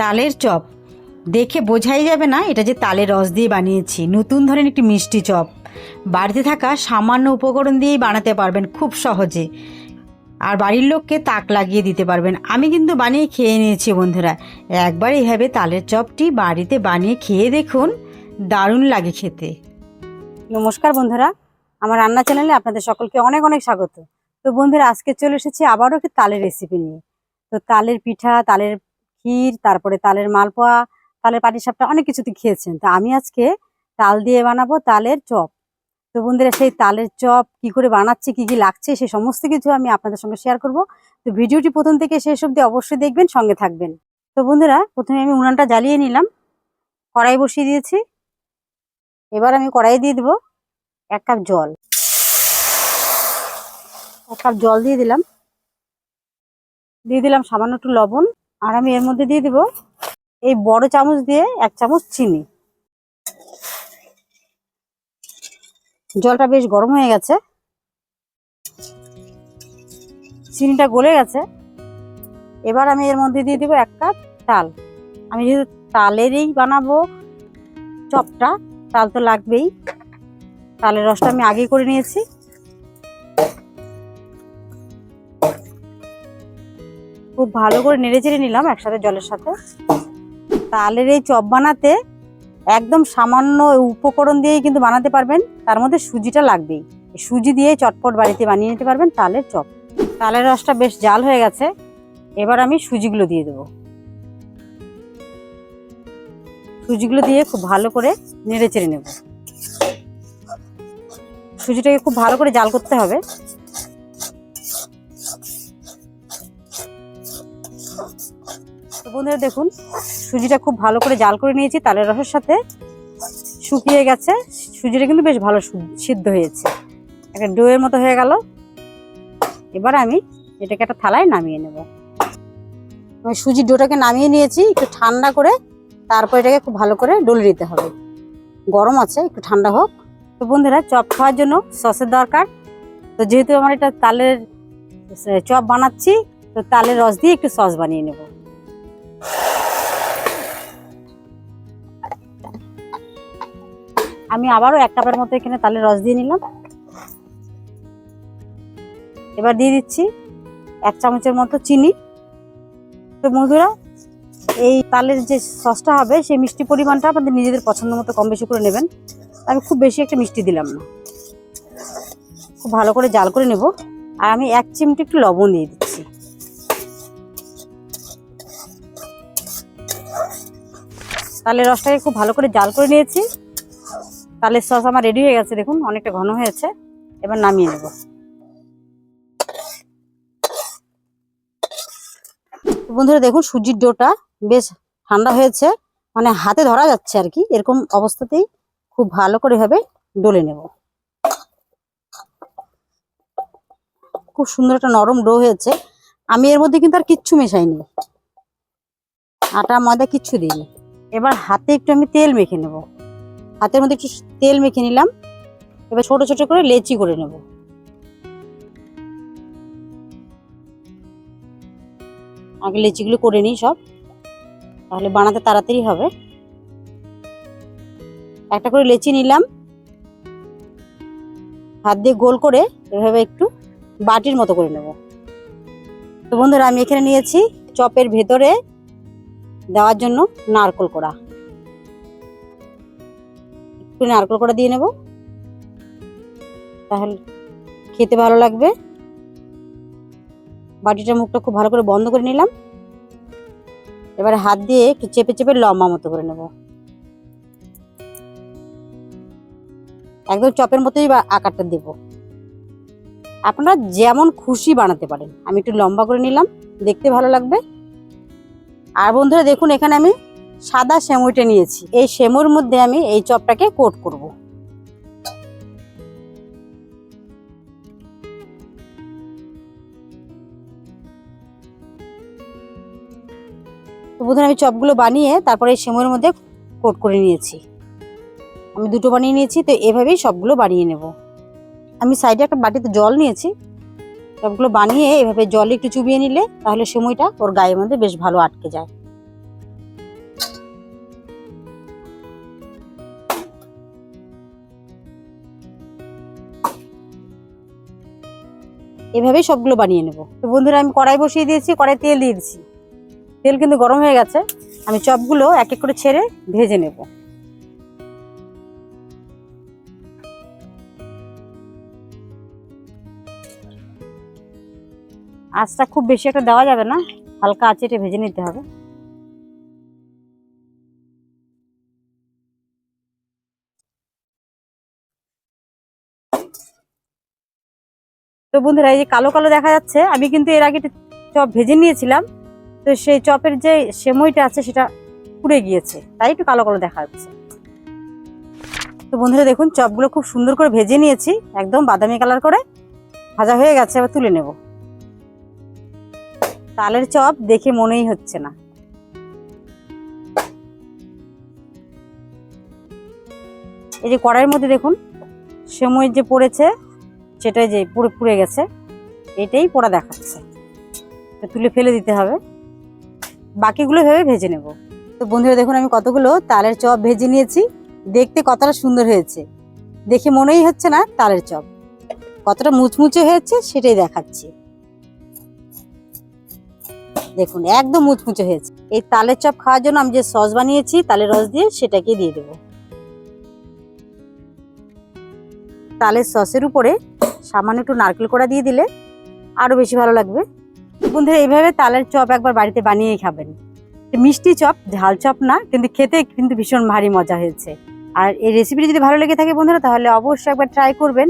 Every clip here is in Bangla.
তালের চপ। দেখে বোঝাই যাবে না এটা যে তালের রস দিয়ে বানিয়েছি। নতুন ধরনের একটি মিষ্টি চপ। বাড়িতে থাকা সামান্য উপকরণ দিয়েই বানাতে পারবেন খুব সহজে। আর বাড়ির লোককে তাক লাগিয়ে দিতে পারবেন। আমি কিন্তু বানিয়ে খেয়ে নিয়েছি বন্ধুরা। একবার এইভাবে তালের চপটি বাড়িতে বানিয়ে খেয়ে দেখুন, দারুণ লাগে খেতে। নমস্কার বন্ধুরা। আমার রান্না চ্যানেলে আপনাদের সকলকে অনেক অনেক স্বাগত। তো বন্ধুরা, আজকে চলে এসেছি আবারও একটি তালের রেসিপি নিয়ে। তো তালের পিঠা, তালের ক্ষীর, তারপরে তালের মালপোয়া, তালের পাটিসাপটা অনেক কিছুতে খেয়েছেন। তো আমি আজকে তাল দিয়ে বানাবো তালের চপ। তো বন্ধুরা, সেই তালের চপ কি করে বানাচ্ছে, কি কি লাগছে সেই সমস্ত কিছু আমি আপনাদের সঙ্গে শেয়ার করব। তো ভিডিওটি প্রথম থেকে শেষ অবধি অবশ্যই দেখবেন, সঙ্গে থাকবেন। তো বন্ধুরা, প্রথমে আমি উনানটা জ্বালিয়ে নিলাম। কড়াই বসিয়ে দিয়েছি। এবার আমি কড়াই দিয়ে দেবো এক কাপ জল। এক কাপ জল দিয়ে দিলাম। দিয়ে দিলাম সামান্য একটু লবণ। আর আমি এর মধ্যে দিয়ে দিব এই বড় চামচ দিয়ে এক চামচ চিনি। জলটা বেশ গরম হয়ে গেছে। চিনিটা গলে গেছে। এবার আমি এর মধ্যে দিয়ে দিব এক কাপ তাল। আমি যেহেতু তালেরই বানাবো চপটা, তাল তো লাগবেই। তালের রসটা আমি আগেই করে নিয়েছি। খুব ভালো করে নেড়ে চেড়ে নিলাম একসাথে জলের সাথে। তালের এই চপ বানাতে একদম সামান্য উপকরণ দিয়েই কিন্তু বানাতে পারবেন, তার মধ্যে সুজিটা লাগবেই। সুজি দিয়ে চটপট বাড়িতে বানিয়ে নিতে পারবেন তালের চপ। তালের রসটা বেশ জাল হয়ে গেছে, এবার আমি সুজিগুলো দিয়ে দেবো। সুজিগুলো দিয়ে খুব ভালো করে নেড়ে চেড়ে নেব। সুজিটাকে খুব ভালো করে জাল করতে হবে। বন্ধুরা দেখুন, সুজিটা খুব ভালো করে জাল করে নিয়েছি, তালের রসের সাথে। শুকিয়ে গেছে, সুজিটা কিন্তু বেশ ভালো সিদ্ধ হয়েছে। একটা ডোয়ের মতো হয়ে গেল। এবার আমি এটাকে একটা থালায় নামিয়ে নেব। আমি সুজির ডোটাকে নামিয়ে নিয়েছি, একটু ঠান্ডা করে, তারপর এটাকে খুব ভালো করে ডলে নিতে হবে। গরম আছে, একটু ঠান্ডা হোক। তো বন্ধুরা, চপ খাওয়ার জন্য সসের দরকার। তো যেহেতু আমার এটা তালের চপ বানাচ্ছি, তো তালের রস দিয়ে একটু সস বানিয়ে নেব। আমি আবারও এক কাপের মতো এখানে তালের রস দিয়ে নিলাম। এবার দিয়ে দিচ্ছি এক চামচের মতো চিনি। তো বন্ধুরা, এই তালের যে সসটা হবে, সেই মিষ্টি পরিমাণটা আপনাদের নিজেদের পছন্দ মতো কম বেশি করে নেবেন। আমি খুব বেশি একটা মিষ্টি দিলাম না। খুব ভালো করে জাল করে নেব। আর আমি এক চিমটি একটু লবণ দিয়ে দিচ্ছি। তালের রসটাকে খুব ভালো করে জাল করে নিয়েছি। তালের সস আমার রেডি হয়ে গেছে, দেখুন, অনেকটা ঘন হয়েছে। এবার নামিয়ে নেব। বন্ধুরা, দেখুন, সুজির ডোটা বেশ ঠান্ডা হয়েছে। মানে হাতে ধরা যাচ্ছে আর কি, এরকম অবস্থাতেই খুব ভালো করে ভাবে ডলে নেব। খুব সুন্দর একটা নরম ডো হয়েছে। আমি এর মধ্যে কিন্তু আর কিচ্ছু মেশাইনি। আটা ময়দা কিচ্ছু দিইনি। এবার হাতে একটু আমি তেল মেখে নেব। হাতের মধ্যে একটু তেল মেখে নিলাম। এবার ছোট ছোট করে লেচি করে নেব। আগে লেচিগুলো করে নিই সব। তাহলে বানাতে তাড়াতাড়ি হবে। একটা করে লেচি নিলাম। হাত দিয়ে গোল করে এভাবে একটু বাটির মতো করে নেব। তো বন্ধুরা, আমি এখানে নিয়েছি চপের ভেতরে দেওয়ার জন্য নারকল কড়া একটু নারকল কড়া দিয়ে নেব। তাহলে খেতে ভালো লাগবে। বাটিটার মুখটা খুব ভালো করে বন্ধ করে নিলাম। এবারে হাত দিয়ে একটু চেপে চেপে লম্বা মতো করে নেব। একদম চপের মতোই আকারটা দেব। আপনারা যেমন খুশি বানাতে পারেন। আমি একটু লম্বা করে নিলাম। দেখতে ভালো লাগবে। আর বন্ধুরা দেখুন, এখানে আমি সাদা সেমইটা নিয়েছি। এই সেমুর মধ্যে আমি এই চপটাকে কোট করব। তো আমি চপগুলো বানিয়ে তারপরে এই সেমুর মধ্যে কোট করে নিয়েছি। আমি দুটো বানিয়ে নিয়েছি, তো এভাবেই সবগুলো বানিয়ে নেব। আমি সাইডে একটা বাটিতে জল নিয়েছি। সবগুলো বানিয়ে এভাবে জলে একটু চুবিয়ে নিলে তাহলে সময়টা ওর গায়ের মধ্যে বেশ ভালো আটকে যায়। এভাবেই সবগুলো বানিয়ে নেব। তো বন্ধুরা, আমি কড়াই বসিয়ে দিয়েছি, কড়াই তেল দিয়েছি তেল কিন্তু গরম হয়ে গেছে, আমি চপগুলো এক এক করে ছেড়ে ভেজে নেব। আঁচটা খুব বেশি একটা দেওয়া যাবে না। হালকা আঁচে এটা ভেজে নিতে হবে। তো বন্ধুরা, এই যে কালো কালো দেখা যাচ্ছে, আমি কিন্তু এর আগে চপ ভেজে নিয়েছিলাম। তো সেই চপের যে সেমইটা আছে, সেটা পুড়ে গিয়েছে। তাই একটু কালো কালো দেখা যাচ্ছে। তো বন্ধুরা, দেখুন, চপগুলো খুব সুন্দর করে ভেজে নিয়েছি, একদম বাদামি কালার করে। ভাজা হয়ে গেছে, এবার তুলে নেব। তালের চপ দেখে মনেই হচ্ছে না। এই যে কড়াইয়ের মধ্যে দেখুন, সময় যে পড়েছে, সেটাই যে পুরো পুড়ে গেছে, এটাই পোড়া দেখাচ্ছে। তো তুলে ফেলে দিতে হবে। বাকিগুলো ভেবে ভেজে নেব। তো বন্ধুরা দেখুন, আমি কতগুলো তালের চপ ভেজে নিয়েছি। দেখতে কতটা সুন্দর হয়েছে। দেখে মনেই হচ্ছে না তালের চপ। কতটা মুচমুচে হয়েছে, সেটাই দেখাচ্ছি। দেখুন, একদম মুচমুচে হয়েছে। এই তালের চপ খাওয়ার জন্য আমি যে সস বানিয়েছি, তালের রস দিয়ে সেটাকে দিয়ে দেবো। তালের সসের উপরে সামান্য একটু নারকেল কোড়া দিয়ে দিলে আরও বেশি ভালো লাগবে। বন্ধুরা, এইভাবে তালের চপ একবার বাড়িতে বানিয়েই খাবেন। মিষ্টি চপ, ঝাল চপ না, কিন্তু খেতে কিন্তু ভীষণ ভারী মজা হয়েছে। আর এই রেসিপিটি যদি ভালো লেগে থাকে বন্ধুরা, তাহলে অবশ্যই একবার ট্রাই করবেন।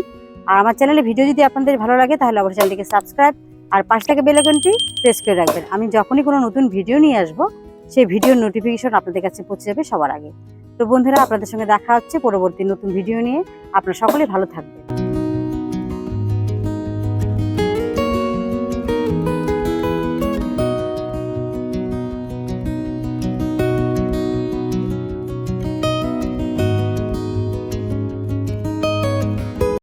আর আমার চ্যানেলে ভিডিও যদি আপনাদের ভালো লাগে, তাহলে অবশ্যই চ্যানেলটিকে সাবস্ক্রাইব আর পাশ থেকে বেল আইকনটি প্রেস করে রাখবেন। আমি যখনই কোনো নতুন ভিডিও নিয়ে আসব, সেই ভিডিওর নোটিফিকেশন আপনাদের কাছে পৌঁছে যাবে সবার আগে। তো বন্ধুরা, আপনাদের সঙ্গে দেখা হচ্ছে পরবর্তী নতুন ভিডিও নিয়ে। আপনারা সকলেই ভালো থাকবেন।